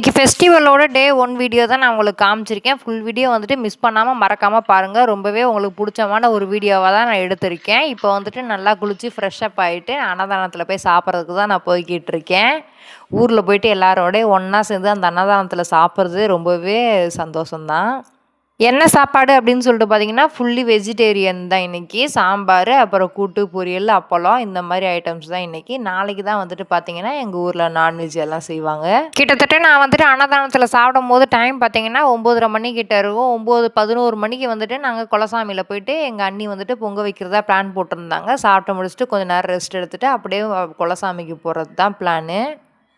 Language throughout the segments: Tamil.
இன்றைக்கி ஃபெஸ்டிவலோட டே ஒன் வீடியோ தான் நான் உங்களுக்கு காமிச்சிருக்கேன். ஃபுல் வீடியோ வந்துட்டு மிஸ் பண்ணாமல் மறக்காமல் பாருங்கள் ரொம்பவே உங்களுக்கு பிடிச்சமான ஒரு வீடியோவாக தான் நான் எடுத்திருக்கேன். இப்போ வந்துட்டு நல்லா குளித்து ஃப்ரெஷ்ஷப் ஆகிட்டு அன்னதானத்தில் போய் சாப்பிட்றதுக்கு தான் நான் போய்கிட்டு இருக்கேன். ஊரில் போயிட்டு எல்லாரோடய ஒன்றா சேர்ந்து அந்த அன்னதானத்தில் சாப்பிட்றது ரொம்பவே சந்தோஷம்தான். என்ன சாப்பாடு அப்படின்னு சொல்லிட்டு பார்த்தீங்கன்னா ஃபுல்லி வெஜிடேரியன் தான் இன்றைக்கி சாம்பார் அப்புறம் கூட்டு பொரியல் அப்பளம் இந்த மாதிரி ஐட்டம்ஸ் தான் இன்றைக்கி நாளைக்கு தான் வந்துட்டு பார்த்தீங்கன்னா எங்கள் ஊரில் நான்வெஜ் எல்லாம் செய்வாங்க. கிட்டத்தட்ட நான் வந்துட்டு அன்னதானத்தில் சாப்பிடும் போது டைம் பார்த்தீங்கன்னா ஒம்போதரை மணிக்கிட்ட இருக்கும். ஒம்பது பதினோரு மணிக்கு வந்துட்டு நாங்கள் குலசாமியில் போயிட்டு எங்கள் அண்ணி வந்துட்டு பொங்க வைக்கிறதா பிளான் போட்டிருந்தாங்க. சாப்பிட்டு முடிச்சுட்டு கொஞ்சம் நேரம் ரெஸ்ட் எடுத்துகிட்டு அப்படியே குலசாமிக்கு போகிறது தான் பிளானு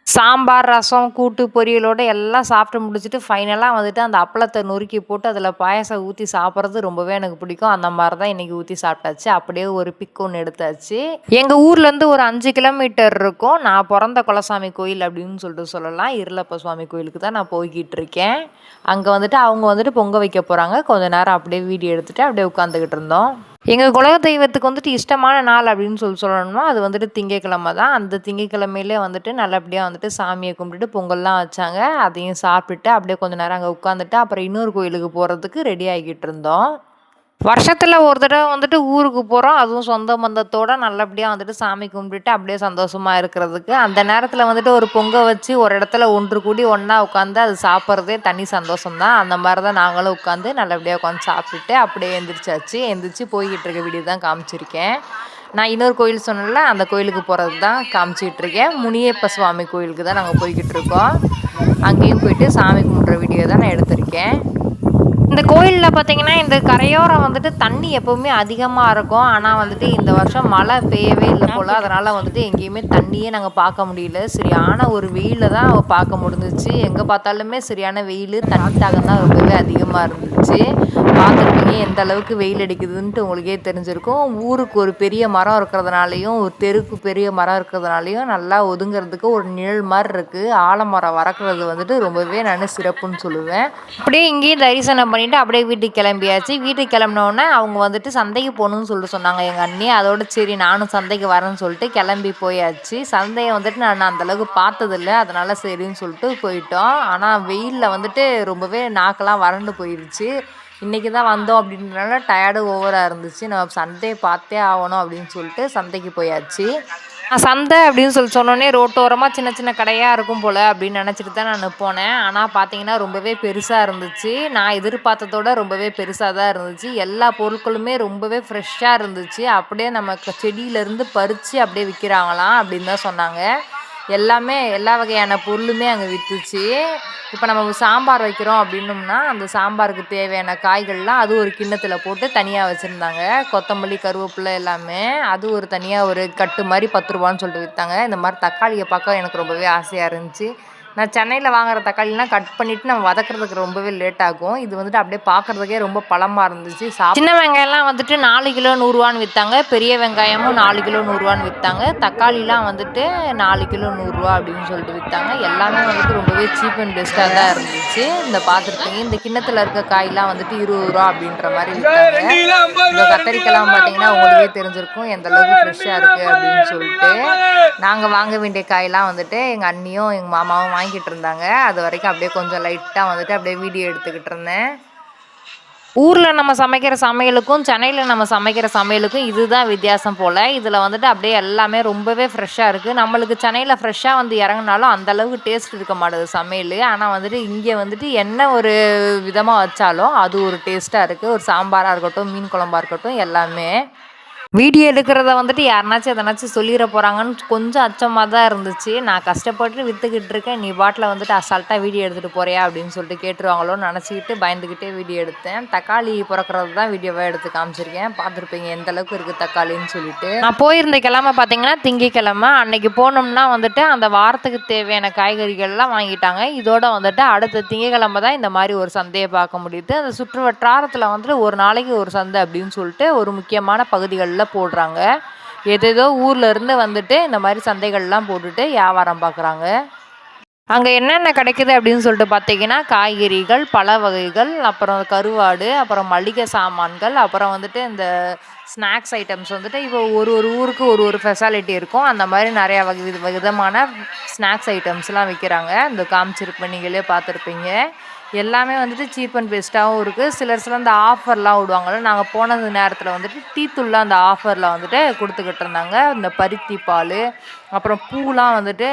சாம்பார் ரசம் கூட்டு பொரியலோடு எல்லாம் சாப்பிட்டு முடிச்சுட்டு ஃபைனலாக வந்துட்டு அந்த அப்பளத்தை நொறுக்கி போட்டு அதில் பாயசம் ஊற்றி சாப்பிட்றது ரொம்பவே எனக்கு பிடிக்கும். அந்த மாதிரி தான் இன்றைக்கி ஊற்றி சாப்பிட்டாச்சு. அப்படியே ஒரு பிக் ஒன்று எடுத்தாச்சு. எங்கள் ஊர்லேருந்து ஒரு அஞ்சு கிலோமீட்டர் இருக்கும். நான் பிறந்த குலசாமி கோயில் அப்படின்னு சொல்லிட்டு சொல்லலாம். இருளப்ப சுவாமி கோயிலுக்கு தான் நான் போய்கிட்டு இருக்கேன். அங்கே வந்துட்டு அவங்க வந்துட்டு பொங்க வைக்க போகிறாங்க கொஞ்சம் நேரம் அப்படியே வீடியோ எடுத்துகிட்டு அப்படியே உட்காந்துக்கிட்டு இருந்தோம். எங்கள் குல தெய்வத்துக்கு வந்துட்டு இஷ்டமான நாள் அப்படின்னு சொல்லி சொல்லணும்னா அது வந்துட்டு திங்கக்கிழமை தான். அந்த திங்கக்கிழமையிலே வந்துட்டு நல்லபடியாக வந்துட்டு சாமியை கும்பிட்டுட்டு பொங்கல்லாம் வச்சாங்க. அதையும் சாப்பிட்டுட்டு அப்படியே கொஞ்சம் நேரம் அங்கே உட்காந்துட்டு அப்புறம் இன்னொரு கோயிலுக்கு போகிறதுக்கு ரெடி ஆகிக்கிட்டு இருந்தோம். வருஷத்தில் ஒரு தடவை வந்துட்டு ஊருக்கு போகிறோம் அதுவும் சொந்த பந்தத்தோடு நல்லபடியாக வந்துட்டு சாமி கும்பிட்டுட்டு அப்படியே சந்தோஷமாக இருக்கிறதுக்கு. அந்த நேரத்தில் வந்துட்டு ஒரு பொங்கல் வச்சு ஒரு இடத்துல ஒன்று கூடி ஒன்றா உட்காந்து அது சாப்பிட்றதே தனி சந்தோஷம்தான். அந்த மாதிரி தான் நாங்களும் உட்காந்து நல்லபடியாக உட்காந்து சாப்பிட்டுட்டு அப்படியே எந்திரிச்சாச்சு. எந்திரிச்சு போய்கிட்டு இருக்க வீடியோ தான் காமிச்சிருக்கேன். நான் இன்னொரு கோயில் சொன்னல அந்த கோயிலுக்கு போகிறது தான் காமிச்சிக்கிட்டு இருக்கேன். முனியப்ப சுவாமி கோயிலுக்கு தான் நாங்கள் போய்கிட்டு இருக்கோம். அங்கேயும் போயிட்டு சாமி கும்பிட்ற வீடியோ தான் நான் எடுத்திருக்கேன். இந்த கோயிலில் பார்த்தீங்கன்னா இந்த கரையோரம் வந்துட்டு தண்ணி எப்போவுமே அதிகமாக இருக்கும். ஆனால் வந்துட்டு இந்த வருஷம் மழை பெய்யவே இல்லை போல். அதனால் வந்துட்டு எங்கேயுமே தண்ணியே நாங்கள் பார்க்க முடியல. சரியான ஒரு வெயிலில் தான் பார்க்க முடிஞ்சிச்சு. எங்கே பார்த்தாலுமே சரியான வெயில் தண்ணி தாகம் தான் ரொம்பவே அதிகமாக இருந்துச்சு. பார்த்துருப்பீங்க எந்த அளவுக்கு வெயில் அடிக்குதுன்ட்டு உங்களுக்கே தெரிஞ்சிருக்கும். ஊருக்கு ஒரு பெரிய மரம் இருக்கிறதுனாலையும் ஒரு தெருக்கு பெரிய மரம் இருக்கிறதுனாலையும் நல்லா ஒதுங்கிறதுக்கு ஒரு நிழல் மாதிரி இருக்குது ஆலமரம் வறக்கிறது வந்துட்டு ரொம்பவே நான் சிறப்புன்னு சொல்லுவேன். அப்படியே இங்கேயும் தரிசனம் பண்ணிவிட்டு அப்படியே வீட்டுக்கு கிளம்பியாச்சு. வீட்டுக்கு கிளம்பினோடனே அவங்க வந்துட்டு சந்தைக்கு போகணுன்னு சொல்லிட்டு சொன்னாங்க எங்கள் அண்ணி. அதோட சரி நானும் சந்தைக்கு வரேன்னு சொல்லிட்டு கிளம்பி போயாச்சு. சந்தையை வந்துட்டு நான் அந்தளவுக்கு பார்த்ததில்ல. அதனால் சரின்னு சொல்லிட்டு போயிட்டோம். ஆனால் வெயிலில் வந்துட்டு ரொம்பவே நாக்கெல்லாம் வறண்டு போயிடுச்சு இன்றைக்கி தான் வந்தோம் அப்படின்றனால டயர்டு ஓவராக இருந்துச்சு. நம்ம சந்தையை பார்த்தே ஆகணும் அப்படின்னு சொல்லிட்டு சந்தைக்கு போயாச்சு. சந்தை அப்படின்னு சொல்லி சொன்னோன்னே ரோட்டோரமாக சின்ன சின்ன கடையாக இருக்கும் போல் அப்படின்னு நினச்சிட்டு தான் நான் போனேன். ஆனால் பார்த்தீங்கன்னா ரொம்பவே பெருசாக இருந்துச்சு. நான் எதிர்பார்த்ததோட ரொம்பவே பெருசாக தான் இருந்துச்சு. எல்லா பொருட்களுமே ரொம்பவே ஃப்ரெஷ்ஷாக இருந்துச்சு. அப்படியே நம்ம செடியிலேருந்து பறித்து அப்படியே விற்கிறாங்களாம் அப்படின்னு தான் சொன்னாங்க. எல்லாமே எல்லா வகையான பொருளுமே அங்கே விற்றுச்சு இப்போ நம்ம சாம்பார் வைக்கிறோம் அப்படின்னோம்னா அந்த சாம்பாருக்கு தேவையான காய்கள்லாம் அது ஒரு கிண்ணத்தில் போட்டு தனியாக வச்சுருந்தாங்க. கொத்தமல்லி கருவேப்பிலை எல்லாமே அது ஒரு தனியாக ஒரு கட்டு மாதிரி பத்து ரூபான்னு சொல்லிட்டு விற்றாங்க இந்த மாதிரி தக்காளியை பார்க்க எனக்கு ரொம்பவே ஆசையாக இருந்துச்சு. நான் சென்னையில் வாங்குற தக்காளிலாம் கட் பண்ணிவிட்டு நம்ம வதக்கிறதுக்கு ரொம்பவே லேட் ஆகும். இது வந்துட்டு அப்படியே பார்க்குறதுக்கே ரொம்ப பழமாக இருந்துச்சு. சா சின்ன வெங்காயம்லாம் வந்துட்டு நாலு கிலோ நூறுரூவான்னு விற்றாங்க பெரிய வெங்காயமும் நாலு கிலோ நூறுரூவான்னு விற்றாங்க தக்காளிலாம் வந்துட்டு நாலு கிலோ நூறுரூவா அப்படின்னு சொல்லிட்டு விற்றாங்க எல்லாமே வந்துட்டு ரொம்பவே சீப் அண்ட் பெஸ்ட்டாக தான் இருந்துச்சு. இந்த பார்த்துருப்பீங்க இந்த கிண்ணத்தில் இருக்க காயெலாம் வந்துட்டு இருபது ரூபா அப்படின்ற மாதிரி விற்றாங்க இந்த கத்தரிக்கெல்லாம் பார்த்தீங்கன்னா உங்களுக்கே தெரிஞ்சிருக்கும் எந்த அளவுக்கு ஃப்ரெஷ்ஷாக இருக்குது அப்படின்னு சொல்லிட்டு. நாங்கள் வாங்க வேண்டிய காயெல்லாம் வந்துட்டு எங்கள் அண்ணியும் எங்கள் மாமாவும் வாங்கிட்டு இருந்தாங்க அது வரைக்கும் அப்படியே கொஞ்சம் லைட்டாக வந்துட்டு அப்படியே வீடியோ எடுத்துக்கிட்டு இருந்தேன். ஊரில் நம்ம சமைக்கிற சமையலுக்கும் சென்னையில் நம்ம சமைக்கிற சமையலுக்கும் இதுதான் வித்தியாசம் போல். இதில் வந்துட்டு அப்படியே எல்லாமே ரொம்பவே ஃப்ரெஷ்ஷாக இருக்குது நம்மளுக்கு சென்னையில் ஃப்ரெஷ்ஷாக வந்து இறங்கினாலும் அந்தளவுக்கு டேஸ்ட் இருக்க மாட்டேது சமையல். ஆனால் வந்துட்டு இங்கே வந்துட்டு என்ன ஒரு விதமாக வச்சாலும் அது ஒரு டேஸ்ட்டாக இருக்குது ஒரு சாம்பாராக இருக்கட்டும் மீன் குழம்பாக இருக்கட்டும் எல்லாமே. வீடியோ எடுக்கிறத வந்துட்டு யாருனாச்சும் எதனாச்சும் சொல்லிட போகிறாங்கன்னு கொஞ்சம் அச்சமாக தான் இருந்துச்சு. நான் கஷ்டப்பட்டு விற்றுக்கிட்டு இருக்கேன். நீ பாட்டில் வந்துட்டு அசால்ட்டாக வீடியோ எடுத்துகிட்டு போறியா அப்படின்னு சொல்லிட்டு கேட்டுருவாங்களோன்னு நினச்சிக்கிட்டு பயந்துக்கிட்டே வீடியோ எடுத்தேன். தக்காளி பிறக்கிறது தான் வீடியோவாக எடுத்து காமிச்சிருக்கேன். பார்த்துருப்பீங்க எந்த அளவுக்கு இருக்குது தக்காளின்னு சொல்லிட்டு. நான் போயிருந்த கிழமை பார்த்தீங்கன்னா திங்கக்கிழமை அன்னைக்கு போனோம்னா வந்துட்டு அந்த வாரத்துக்கு தேவையான காய்கறிகள்லாம் வாங்கிட்டாங்க. இதோட வந்துட்டு அடுத்த திங்கக்கிழமை தான் இந்த மாதிரி ஒரு சந்தையை பார்க்க முடியுது. அந்த சுற்று வட்டாரத்தில் வந்துட்டு ஒரு நாளைக்கு ஒரு சந்தை அப்படின்னு சொல்லிட்டு ஒரு முக்கியமான பகுதிகளில் போடுறாங்க. எதேதோ ஊர்லேருந்து வந்துட்டு இந்த மாதிரி சந்தைகள்லாம் போட்டுட்டு வியாபாரம் பார்க்குறாங்க அங்கே என்னென்ன கிடைக்குது அப்படின்னு சொல்லிட்டு பார்த்தீங்கன்னா காய்கறிகள் பழ வகைகள் அப்புறம் கருவாடு அப்புறம் மளிகை சாமான்கள் அப்புறம் வந்துட்டு இந்த ஸ்நாக்ஸ் ஐட்டம்ஸ் வந்துட்டு இப்போ ஒரு ஒரு ஊருக்கு ஒரு ஒரு ஃபெசாலிட்டி இருக்கும். அந்த மாதிரி நிறையா வகை வித விதமான ஸ்நாக்ஸ் ஐட்டம்ஸ்லாம் விற்கிறாங்க இந்த காமிச்சிருப்பேன் நீங்களே பார்த்துருப்பீங்க. எல்லாமே வந்துட்டு சீப் அண்ட் பெஸ்ட்டாகவும் இருக்குது சிலர் சில இந்த ஆஃபர்லாம் விடுவாங்கல்ல நாங்கள் போன நேரத்தில் வந்துட்டு டீத்தூள்லாம் அந்த ஆஃபரில் வந்துட்டு கொடுத்துக்கிட்டு இருந்தாங்க. இந்த பருத்தி பால் அப்புறம் பூலாம் வந்துட்டு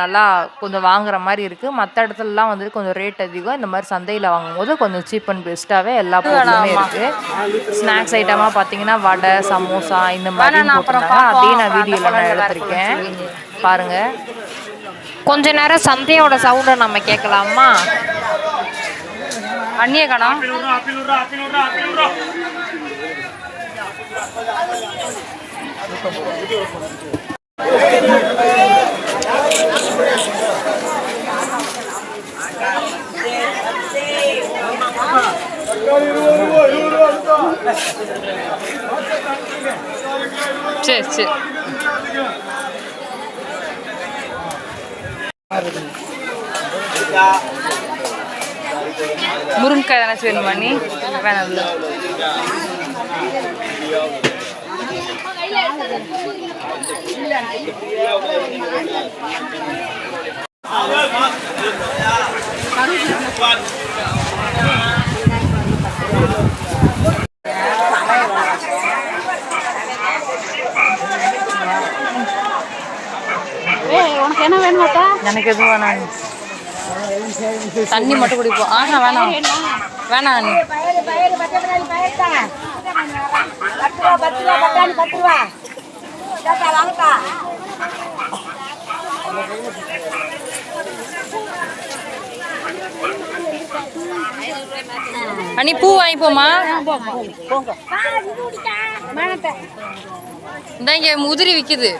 நல்லா கொஞ்சம் வாங்குற மாதிரி இருக்குது மற்ற இடத்துலலாம் வந்துட்டு கொஞ்சம் ரேட் அதிகம். இந்த மாதிரி சந்தையில் வாங்கும்போது கொஞ்சம் சீப் அண்ட் பெஸ்ட்டாகவே எல்லா பொருளுமே இருக்குது ஸ்நாக்ஸ் ஐட்டமாக பார்த்தீங்கன்னா வடை சமோசா இந்த மாதிரி போட்டிருந்தாங்க. அப்படியே நான் வீடியோவில் நான் எடுத்திருக்கேன். பாருங்கள் கொஞ்ச நேரம் சந்தையோட சவுண்டை நம்ம கேட்கலாமா? அண்ணிய கணம். சரி சரி. முருங்கைக்காய் எதனாச்சும் வேணுமா நீ வேணாம். இல்லை உனக்கு என்ன வேணுமாக்கா எனக்கு எதுவும் வேணாம். தண்ணி மட்டும் குடிப்போம். ஆஹா வேணாம். வேணாம் அண்ணி. பூ வாங்கிப்போமா இந்த இங்க முதிரி விக்குது.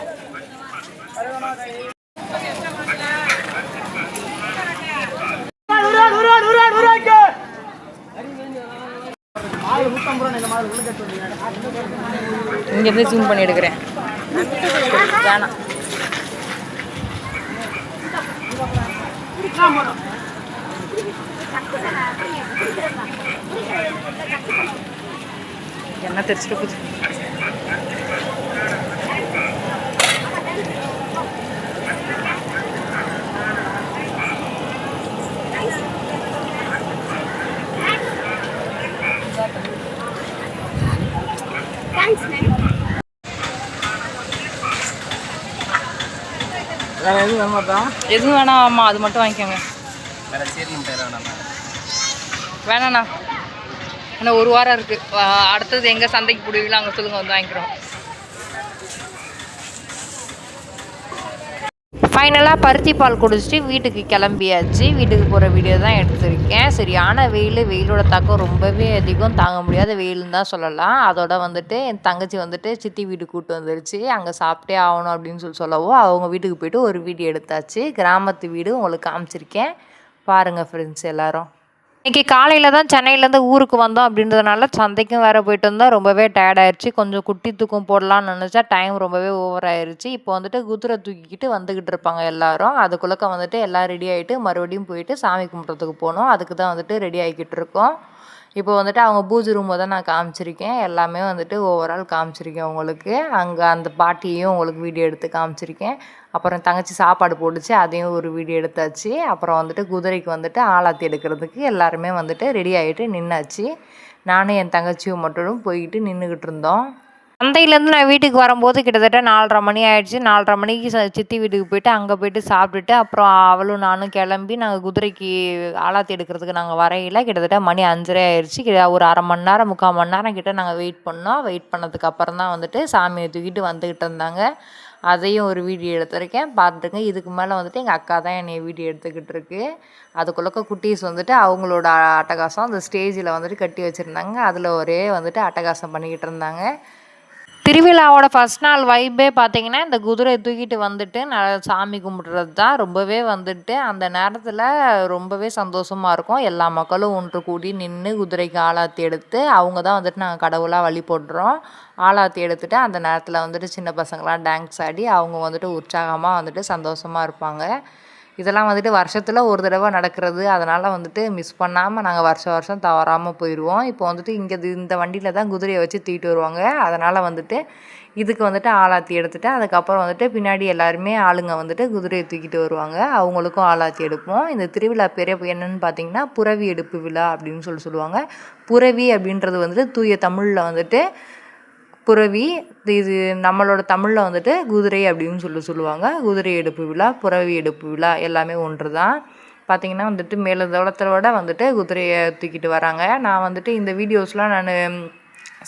இங்க இருந்து ஜூம் பண்ணி எடுக்கிறேன். வேணாம். என்ன தெரிச்சுட்டு போச்சு வேற எதுவும் வேணுமா எதுவும் வேணாம் ஆமாம் அது மட்டும் வாங்கிக்கோங்க. வேற சீரியல் பேர் வேணாம் வேணாண்ணா. இன்னும் ஒரு வாரம் இருக்கு. வா- அடுத்தது எங்க சந்தைக்கு பிடிவீங்களோ அங்கே சொல்லுங்க வந்து வாங்கிக்கிறோம். ஃபைனலாக பருத்தி பால் குடிச்சிட்டு வீட்டுக்கு கிளம்பியாச்சு. வீட்டுக்கு போகிற வீடியோ தான் எடுத்திருக்கேன். சரியான வெயில் வெயிலோட தாக்கம் ரொம்பவே அதிகம். தாங்க முடியாத வெயில்னு தான் சொல்லலாம். அதோட வந்துட்டு என் தங்கச்சி வந்துட்டு சித்தி வீடு கூப்பிட்டு வந்துருச்சு. அங்கே சாப்பிட்டே ஆகணும் அப்படின்னு சொல்லி சொல்லவோ அவங்க வீட்டுக்கு போயிட்டு ஒரு வீடியோ எடுத்தாச்சு. கிராமத்து வீடு உங்களுக்கு காமிச்சிருக்கேன். பாருங்கள் ஃப்ரெண்ட்ஸ் எல்லோரும். இன்றைக்கி காலையில் தான் சென்னையிலேருந்து ஊருக்கு வந்தோம் அப்படின்றதுனால சந்தைக்கும் வேறு போயிட்டு வந்தோம். ரொம்பவே டயர்ட் ஆயிடுச்சு கொஞ்சம் குட்டி தூக்கம் போடலாம்னு நினச்சா டைம் ரொம்பவே ஓவர் ஆயிடுச்சு இப்போ வந்துட்டு குதிரை தூக்கிக்கிட்டு வந்துக்கிட்டு இருப்பாங்க எல்லாரும். அதுக்குள்ளக்க வந்துட்டு எல்லாம் ரெடி ஆகிட்டு மறுபடியும் போயிட்டு சாமி கும்பிட்றதுக்கு போனோம். அதுக்கு தான் வந்துட்டு ரெடி ஆகிக்கிட்டு இருக்கோம். இப்போ வந்துட்டு அவங்க பூஜை ரூமை தான் நான் காமிச்சிருக்கேன். எல்லாமே வந்துட்டு ஓவரால் காமிச்சிருக்கேன் உங்களுக்கு. அங்கே அந்த பாட்டியையும் உங்களுக்கு வீடியோ எடுத்து காமிச்சிருக்கேன். அப்புறம் தங்கச்சி சாப்பாடு போட்டுச்சு அதையும் ஒரு வீடியோ எடுத்தாச்சு. அப்புறம் வந்துட்டு குதிரைக்கு வந்துட்டு ஆளாத்தி எடுக்கிறதுக்கு எல்லாருமே வந்துட்டு ரெடி ஆகிட்டு நின்னாச்சு. நானும் என் தங்கச்சியும் மட்டும் போய்கிட்டு நின்றுக்கிட்டு இருந்தோம். சந்தையிலேருந்து நான் வீட்டுக்கு வரும்போது கிட்டத்தட்ட நாலரை மணி ஆயிடுச்சு. நாலரை மணிக்கு சித்தி வீட்டுக்கு போயிட்டு அங்கே போயிட்டு சாப்பிட்டுட்டு அப்புறம் அவளும் நானும் கிளம்பி நாங்கள் குதிரைக்கு ஆளாத்தி எடுக்கிறதுக்கு நாங்கள் வரையில கிட்டத்தட்ட மணி அஞ்சரை ஆயிடுச்சு. ஒரு அரை மணி நேரம் முக்கால் மணி நேரம் கிட்ட நாங்கள் வெயிட் பண்ணோம். வெயிட் பண்ணதுக்கு அப்புறம் தான் வந்துட்டு சாமியை தூக்கிட்டு வந்துக்கிட்டு இருந்தாங்க. அதையும் ஒரு வீடியோ எடுத்திருக்கேன். பார்த்துருங்க இதுக்கு மேலே வந்துட்டு எங்கள் அக்கா தான் என்னை வீடியோ எடுத்துக்கிட்டு இருக்கு. அதுக்குள்ளக்க குட்டீஸ் வந்துட்டு அவங்களோட அட்டகாசம் அந்த ஸ்டேஜில் வந்துட்டு கட்டி வச்சுருந்தாங்க. அதில் ஒரே வந்துட்டு அட்டகாசம் பண்ணிக்கிட்டு இருந்தாங்க. திருவிழாவோட ஃபஸ்ட் நாள் வைப்பே பார்த்தீங்கன்னா இந்த குதிரையை தூக்கிட்டு வந்துட்டு நான் சாமி கும்பிட்றது தான் ரொம்பவே வந்துட்டு அந்த நேரத்தில் ரொம்பவே சந்தோஷமாக இருக்கும். எல்லா மக்களும் ஒன்று கூடி நின்று குதிரைக்கு ஆளாத்தி எடுத்து அவங்க தான் வந்துட்டு நாங்கள் கடவுளாக வழி போடுறோம். ஆளாத்தி எடுத்துட்டு அந்த நேரத்தில் வந்துட்டு சின்ன பசங்களாம் டான்ஸ் ஆடி அவங்க வந்துட்டு உற்சாகமாக வந்துட்டு சந்தோஷமாக இருப்பாங்க. இதெல்லாம் வந்துட்டு வருஷத்தில் ஒரு தடவை நடக்கிறது. அதனால் வந்துட்டு மிஸ் பண்ணாமல் நாங்கள் வருஷம் வருஷம் தவறாமல் போயிடுவோம் இப்போ வந்துட்டு இங்கே இந்த வண்டியில் தான் குதிரையை வச்சு தூக்கிட்டு வருவாங்க. அதனால் வந்துட்டு இதுக்கு வந்துட்டு ஆளாத்தி எடுத்துகிட்டு அதுக்கப்புறம் வந்துட்டு பின்னாடி எல்லாருமே ஆளுங்க வந்துட்டு குதிரையை தூக்கிட்டு வருவாங்க. அவங்களுக்கும் ஆளாத்தி எடுப்போம். இந்த திருவிழா பெரிய என்னன்னு பார்த்தீங்கன்னா புறவி எடுப்பு விழா அப்படின்னு சொல்லி சொல்லுவாங்க. புறவி அப்படின்றது வந்துட்டு தூய தமிழில் வந்துட்டு புறவி இது நம்மளோட தமிழில் வந்துட்டு குதிரை அப்படின்னு சொல்லி சொல்லுவாங்க. குதிரை எடுப்பு விழா புறவி எடுப்பு விழா எல்லாமே ஒன்று தான் பார்த்திங்கன்னா வந்துட்டு மேலே தளத்தோட வந்துட்டு குதிரையை தூக்கிட்டு வராங்க. நான் வந்துட்டு இந்த வீடியோஸ்லாம் நான்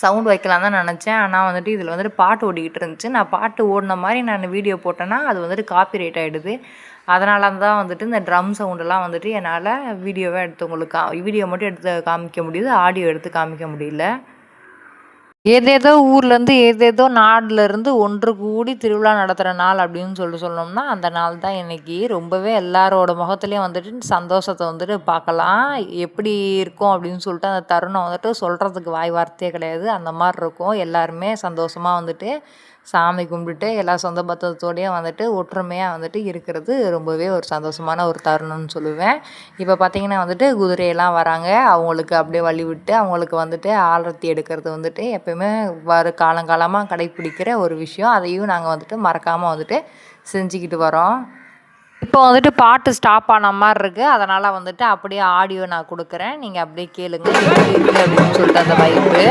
சவுண்ட் வைக்கலாம் தான் நினச்சேன். ஆனால் வந்துட்டு இதில் வந்துட்டு பாட்டு ஓடிக்கிட்டு இருந்துச்சு. நான் பாட்டு ஓடின மாதிரி நான் வீடியோ போட்டேன்னா அது வந்துட்டு காப்பி ரைட் ஆகிடுது அதனால தான் வந்துட்டு இந்த ட்ரம் சவுண்டெல்லாம் வந்துட்டு என்னால் வீடியோவாக எடுத்து உங்களுக்கு கா வீடியோ மட்டும் எடுத்து காமிக்க முடியுது ஆடியோ எடுத்து காமிக்க முடியல. ஏதேதோ ஊர்லேருந்து ஏதேதோ நாடுலேருந்து ஒன்று கூடி திருவிழா நடத்துகிற நாள் அப்படின்னு சொல்லி சொன்னோம்னா அந்த நாள் தான் இன்றைக்கி ரொம்பவே எல்லாரோட முகத்துலேயும் வந்துட்டு சந்தோஷத்தை வந்துட்டு பார்க்கலாம். எப்படி இருக்கும் அப்படின்னு சொல்லிட்டு அந்த தருணம் வந்துட்டு சொல்கிறதுக்கு வாய் வார்த்தையே கிடையாது. அந்த மாதிரி இருக்கும். எல்லாருமே சந்தோஷமாக வந்துட்டு சாமி கும்பிட்டுட்டு எல்லா சொந்த பத்தத்தோடையும் வந்துட்டு ஒற்றுமையாக வந்துட்டு இருக்கிறது ரொம்பவே ஒரு சந்தோஷமான ஒரு தருணம்னு சொல்லுவேன். இப்போ பார்த்திங்கன்னா வந்துட்டு குதிரையெல்லாம் வராங்க. அவங்களுக்கு அப்படியே வழி விட்டு அவங்களுக்கு வந்துட்டு ஆரத்தி எடுக்கிறது வந்துட்டு எப்பயுமே வர காலங்காலமாக கடைப்பிடிக்கிற ஒரு விஷயம். அதையும் நாங்கள் வந்துட்டு மறக்காமல் வந்துட்டு செஞ்சுக்கிட்டு வரோம். இப்போ வந்துட்டு பாட்டு ஸ்டாப் ஆன மாதிரி இருக்குது அதனால் வந்துட்டு அப்படியே ஆடியோ நான் கொடுக்குறேன். நீங்கள் அப்படியே கேளுங்க. அப்படின்னு சொல்லிட்டு அந்த வைப்பு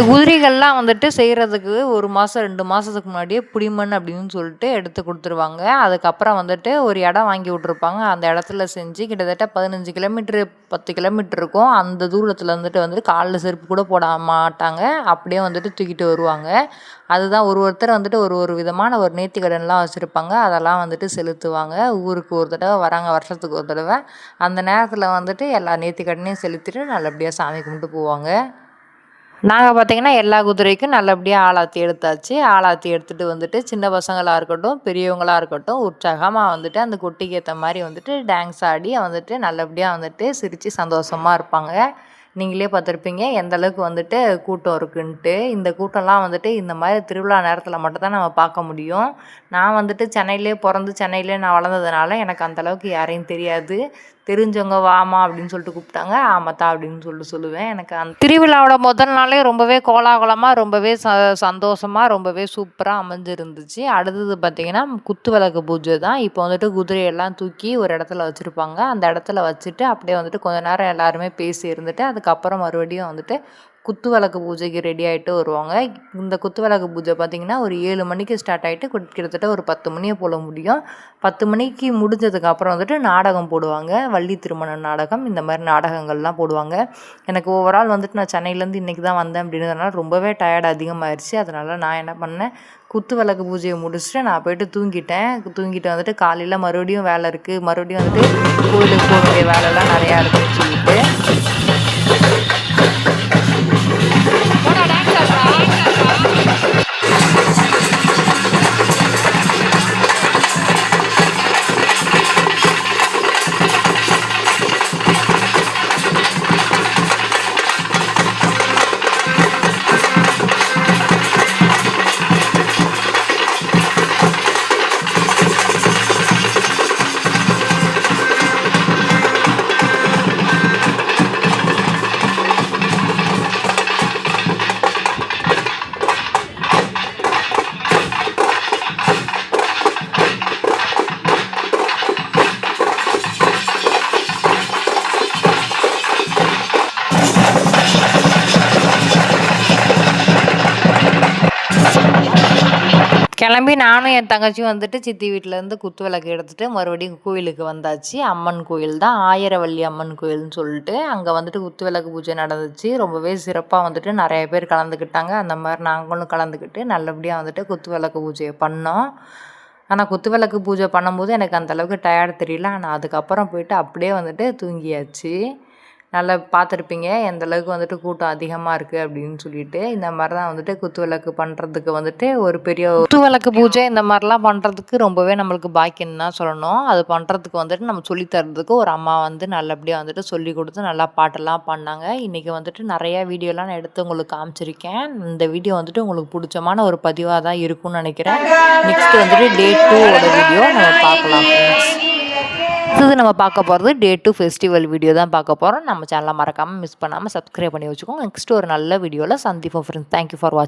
இந்த குதிரைகள்லாம் வந்துட்டு செய்கிறதுக்கு ஒரு மாதம் ரெண்டு மாதத்துக்கு முன்னாடியே புடிமண் அப்படின்னு சொல்லிட்டு எடுத்து கொடுத்துருவாங்க. அதுக்கப்புறம் வந்துட்டு ஒரு இடம் வாங்கி விட்ருப்பாங்க அந்த இடத்துல செஞ்சு கிட்டத்தட்ட பதினஞ்சு கிலோமீட்ரு பத்து கிலோமீட்டர் இருக்கும். அந்த தூரத்தில் வந்துட்டு வந்துட்டு காலில் செருப்பு கூட போட மாட்டாங்க. அப்படியே வந்துட்டு தூக்கிட்டு வருவாங்க. அதுதான் ஒரு ஒருத்தர் வந்துட்டு ஒரு ஒரு விதமான ஒரு நேர்த்திக்கடன்லாம் வச்சுருப்பாங்க. அதெல்லாம் வந்துட்டு செலுத்துவாங்க. ஊருக்கு ஒரு தடவை வராங்க வருஷத்துக்கு ஒரு தடவை. அந்த நேரத்தில் வந்துட்டு எல்லா நேர்த்திக்கடனையும் செலுத்திட்டு நல்லபடியாக சாமி கும்பிட்டு போவாங்க. நாங்கள் பார்த்தீங்கன்னா எல்லா குதிரைக்கும் நல்லபடியாக ஆளாத்தி எடுத்தாச்சு. ஆளாத்தி எடுத்துகிட்டு வந்துட்டு சின்ன பசங்களாக இருக்கட்டும் பெரியவங்களாக இருக்கட்டும் உற்சாகமாக வந்துட்டு அந்த குட்டிக்கு ஏற்ற மாதிரி வந்துட்டு டான்ஸ் ஆடி வந்துட்டு நல்லபடியாக வந்துட்டு சிரித்து சந்தோஷமாக இருப்பாங்க. நீங்களே பார்த்துருப்பீங்க எந்த அளவுக்கு வந்துட்டு கூட்டம் இருக்குன்ட்டு. இந்த கூட்டம்லாம் வந்துட்டு இந்த மாதிரி திருவிழா நேரத்தில் மட்டும்தான் நம்ம பார்க்க முடியும். நான் வந்துட்டு சென்னையிலே பிறந்து சென்னையிலே நான் வளர்ந்ததுனால எனக்கு அந்தளவுக்கு யாரையும் தெரியாது. தெரிஞ்சவங்க வாமா அப்படின்னு சொல்லிட்டு கூப்பிட்டாங்க. ஆமாத்தா அப்படின்னு சொல்லிட்டு சொல்லுவேன். எனக்கு அந்த திருவிழாவோட முதல் நாளே ரொம்பவே கோலாகலமாக ரொம்பவே ச சந்தோஷமாக ரொம்பவே சூப்பராக அமைஞ்சிருந்துச்சு. அடுத்தது பார்த்திங்கன்னா குத்து விளக்கு பூஜை தான். இப்போ வந்துட்டு குதிரையெல்லாம் தூக்கி ஒரு இடத்துல வச்சுருப்பாங்க. அந்த இடத்துல வச்சுட்டு அப்படியே வந்துட்டு கொஞ்ச நேரம் எல்லாருமே பேசி இருந்துட்டு அதுக்கப்புறம் மறுபடியும் வந்துட்டு குத்து விளக்கு பூஜைக்கு ரெடி ஆகிட்டு வருவாங்க. இந்த குத்து விளக்கு பூஜை பார்த்திங்கன்னா ஒரு ஏழு மணிக்கு ஸ்டார்ட் ஆகிட்டு கிட்டத்தட்ட ஒரு பத்து மணியை போல் முடியும். பத்து மணிக்கு முடிஞ்சதுக்கப்புறம் வந்துட்டு நாடகம் போடுவாங்க. வள்ளி திருமண நாடகம் இந்த மாதிரி நாடகங்கள்லாம் போடுவாங்க. எனக்கு ஓவரால் வந்துட்டு நான் சென்னையிலேருந்து இன்றைக்கி தான் வந்தேன் அப்படின்றதுனால ரொம்பவே டயர்ட் அதிகமாகிடுச்சு அதனால் நான் என்ன பண்ணேன் குத்து விளக்கு பூஜையை முடிச்சுட்டு நான் போயிட்டு தூங்கிட்டேன். தூங்கிட்டு வந்துட்டு காலையில் மறுபடியும் வேலை இருக்குது மறுபடியும் வந்துட்டு கோயிலுக்கு போக வேண்டிய வேலைலாம் நிறையா இருக்குன்னு சொல்லிட்டு கிளம்பி நானும் என் தங்கச்சியும் வந்துட்டு சித்தி வீட்டிலேருந்து குத்து விளக்கு எடுத்துகிட்டு மறுபடியும் கோயிலுக்கு வந்தாச்சு. அம்மன் கோயில் தான். ஆயிரவள்ளி அம்மன் கோயில்னு சொல்லிட்டு அங்கே வந்துட்டு குத்து விளக்கு பூஜை நடந்துச்சு. ரொம்பவே சிறப்பாக வந்துட்டு நிறைய பேர் கலந்துக்கிட்டாங்க. அந்த மாதிரி நாங்களும் கலந்துக்கிட்டு நல்லபடியாக வந்துட்டு குத்து விளக்கு பூஜையை பண்ணோம். ஆனால் குத்து விளக்கு பூஜை பண்ணும்போது எனக்கு அந்தளவுக்கு டயர்டு டயர்ட் தெரியல. ஆனால் அதுக்கப்புறம் போயிட்டு அப்படியே வந்துட்டு தூங்கியாச்சு. நல்லா பார்த்துருப்பீங்க. எந்த அளவுக்கு வந்துட்டு கூட்டம் அதிகமாக இருக்குது அப்படின்னு சொல்லிட்டு இந்த மாதிரி தான் வந்துட்டு குத்து விளக்கு பண்ணுறதுக்கு வந்துட்டு ஒரு பெரிய குத்து விளக்கு பூஜை இந்த மாதிரிலாம் பண்ணுறதுக்கு ரொம்பவே நம்மளுக்கு பாக்கியம் தான் சொல்லணும். அது பண்ணுறதுக்கு வந்துட்டு நம்ம சொல்லி தரதுக்கு ஒரு அம்மா வந்து நல்லபடியாக வந்துட்டு சொல்லி கொடுத்து நல்லா பாட்டெல்லாம் பண்ணாங்க. இன்றைக்கி வந்துட்டு நிறைய வீடியோலாம் நான் எடுத்து உங்களுக்கு காமிச்சிருக்கேன். இந்த வீடியோ வந்துட்டு உங்களுக்கு பிடிச்சமான ஒரு பதிவாக தான் இருக்கும்னு நினைக்கிறேன். நெக்ஸ்ட் வந்துட்டு டே டூவோட வீடியோ நம்ம பார்க்கலாம் ஃப்ரெண்ட்ஸ் அடுத்தது நம்ம பார்க்க போகிறது டே டூ ஃபெஸ்டிவல் வீடியோ தான் பார்க்க போகிறோம் நம்ம சேனலை மறக்காமல் மிஸ் பண்ணாமல் சப்ஸ்கிரைப் பண்ணி வச்சுக்கோங்க. நெக்ஸ்ட் ஒரு நல்ல வீடியோவில் சந்திப்போம் ஃப்ரெண்ட்ஸ் தேங்க்யூ ஃபார் வாட்சிங்